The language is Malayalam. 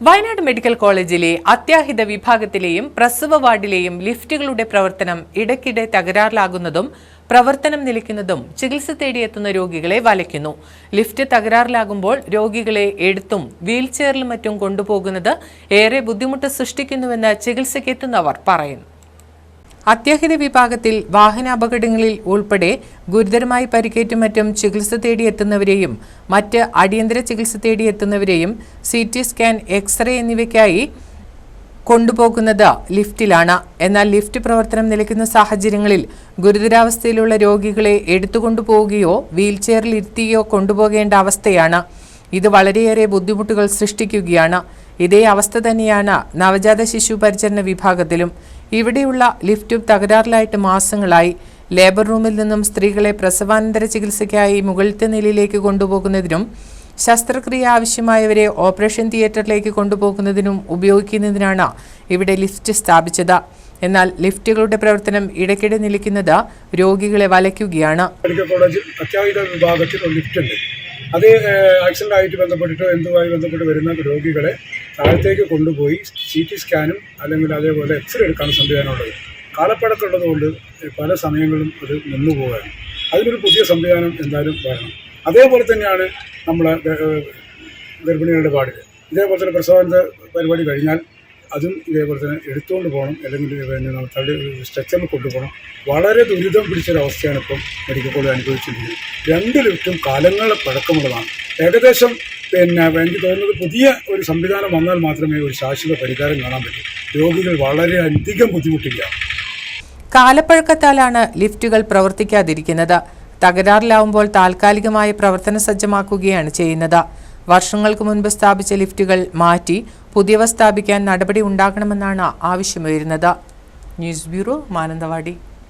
വയനാട് മെഡിക്കൽ കോളേജിലെ അത്യാഹിത വിഭാഗത്തിലെയും പ്രസവ വാർഡിലെയും ലിഫ്റ്റുകളുടെ പ്രവർത്തനം ഇടയ്ക്കിടെ തകരാറിലാകുന്നതും പ്രവർത്തനം നിലയ്ക്കുന്നതും ചികിത്സ തേടിയെത്തുന്ന രോഗികളെ വലയ്ക്കുന്നു. ലിഫ്റ്റ് തകരാറിലാകുമ്പോൾ രോഗികളെ എടുത്തും വീൽചെയറിലും മറ്റും കൊണ്ടുപോകുന്നത് ഏറെ ബുദ്ധിമുട്ട് സൃഷ്ടിക്കുന്നുവെന്ന് ചികിത്സയ്ക്കെത്തുന്നവർ പറയുന്നു. അത്യാഹിത വിഭാഗത്തിൽ വാഹനാപകടങ്ങളിൽ ഉൾപ്പെടെ ഗുരുതരമായി പരിക്കേറ്റും മറ്റും ചികിത്സ തേടിയെത്തുന്നവരെയും മറ്റ് അടിയന്തര ചികിത്സ തേടിയെത്തുന്നവരെയും C T scan x ray എന്നിവയ്ക്കായി കൊണ്ടുപോകുന്നത് ലിഫ്റ്റിലാണ്. എന്നാൽ ലിഫ്റ്റ് പ്രവർത്തനം നിലയ്ക്കുന്ന സാഹചര്യങ്ങളിൽ ഗുരുതരാവസ്ഥയിലുള്ള രോഗികളെ എടുത്തുകൊണ്ടുപോവുകയോ വീൽചെയറിൽ ഇരുത്തിയോ കൊണ്ടുപോകേണ്ട അവസ്ഥയാണ്. ഇത് വളരെയേറെ ബുദ്ധിമുട്ടുകൾ സൃഷ്ടിക്കുകയാണ്. ഇതേ അവസ്ഥ തന്നെയാണ് നവജാത ശിശു പരിചരണ വിഭാഗത്തിലും. ഇവിടെയുള്ള ലിഫ്റ്റും തകരാറിലായിട്ട് മാസങ്ങളായി ലേബർ റൂമിൽ നിന്നും സ്ത്രീകളെ പ്രസവാനന്തര ചികിത്സയ്ക്കായി മുകളിലത്തെ നിലയിലേക്ക് കൊണ്ടുപോകുന്നതിനും ശസ്ത്രക്രിയ ആവശ്യമായവരെ ഓപ്പറേഷൻ തിയേറ്ററിലേക്ക് കൊണ്ടുപോകുന്നതിനും ഉപയോഗിക്കുന്നതിനാണ് ഇവിടെ ലിഫ്റ്റ് സ്ഥാപിച്ചത്. എന്നാൽ ലിഫ്റ്റുകളുടെ പ്രവർത്തനം ഇടയ്ക്കിടെ നിലയ്ക്കുന്നത് രോഗികളെ വലയ്ക്കുകയാണ്. മെഡിക്കൽ കോളേജിൽ അത്യാഹിത വിഭാഗത്തിൽ ലിഫ്റ്റ് ഉണ്ട്. അത് ആക്സിഡന്റ് ആയിട്ട് ബന്ധപ്പെട്ടിട്ടോ എന്തുമായി ബന്ധപ്പെട്ട് വരുന്ന രോഗികളെ താഴത്തേക്ക് കൊണ്ടുപോയി സി ടി സ്കാനും അല്ലെങ്കിൽ അതേപോലെ എക്സ്റേ എടുക്കാൻ സംവിധാനമുള്ളത്. കാലപ്പഴക്കമുള്ളതുകൊണ്ട് പല സമയങ്ങളും അത് നിന്നു പോവുകയാണ്. അതിനൊരു പുതിയ സംവിധാനം എന്തായാലും വരണം. അതേപോലെ തന്നെയാണ് നമ്മളെ ഗർഭിണികളുടെ പാടിൽ ഇതേപോലെ തന്നെ പരിപാടി കഴിഞ്ഞാൽ അതും ഇതേപോലെ തന്നെ എടുത്തുകൊണ്ട് പോകണം. അല്ലെങ്കിൽ പിന്നെ തള്ളി സ്ട്രെച്ചറിൽ കൊണ്ടുപോകണം വളരെ ദുരിതം പിടിച്ചൊരവസ്ഥയാണ് ഇപ്പം മെഡിക്കൽ കോളേജ് അനുഭവിച്ചിരിക്കുന്നത്. രണ്ട് ലിഫ്റ്റും കാലങ്ങളെ പഴക്കമുള്ളതാണ്. ഏകദേശം പിന്നെ എനിക്ക് തോന്നുന്നത് പുതിയ ഒരു സംവിധാനം വന്നാൽ മാത്രമേ ഒരു ശാശ്വത പരിഹാരം കാണാൻ പറ്റൂ. രോഗികൾ വളരെ അധികം ബുദ്ധിമുട്ടില്ല. കാലപ്പഴക്കത്താലാണ് ലിഫ്റ്റുകൾ പ്രവർത്തിക്കാതിരിക്കുന്നത്. തകരാറിലാവുമ്പോൾ താൽക്കാലികമായി പ്രവർത്തന സജ്ജമാക്കുകയാണ് ചെയ്യുന്നത്. വർഷങ്ങൾക്ക് മുൻപ് സ്ഥാപിച്ച ലിഫ്റ്റുകൾ മാറ്റി പുതിയവ സ്ഥാപിക്കാൻ നടപടി ഉണ്ടാകണമെന്നാണ് ആവശ്യമുയരുന്നത്. News bureau Mananthavady.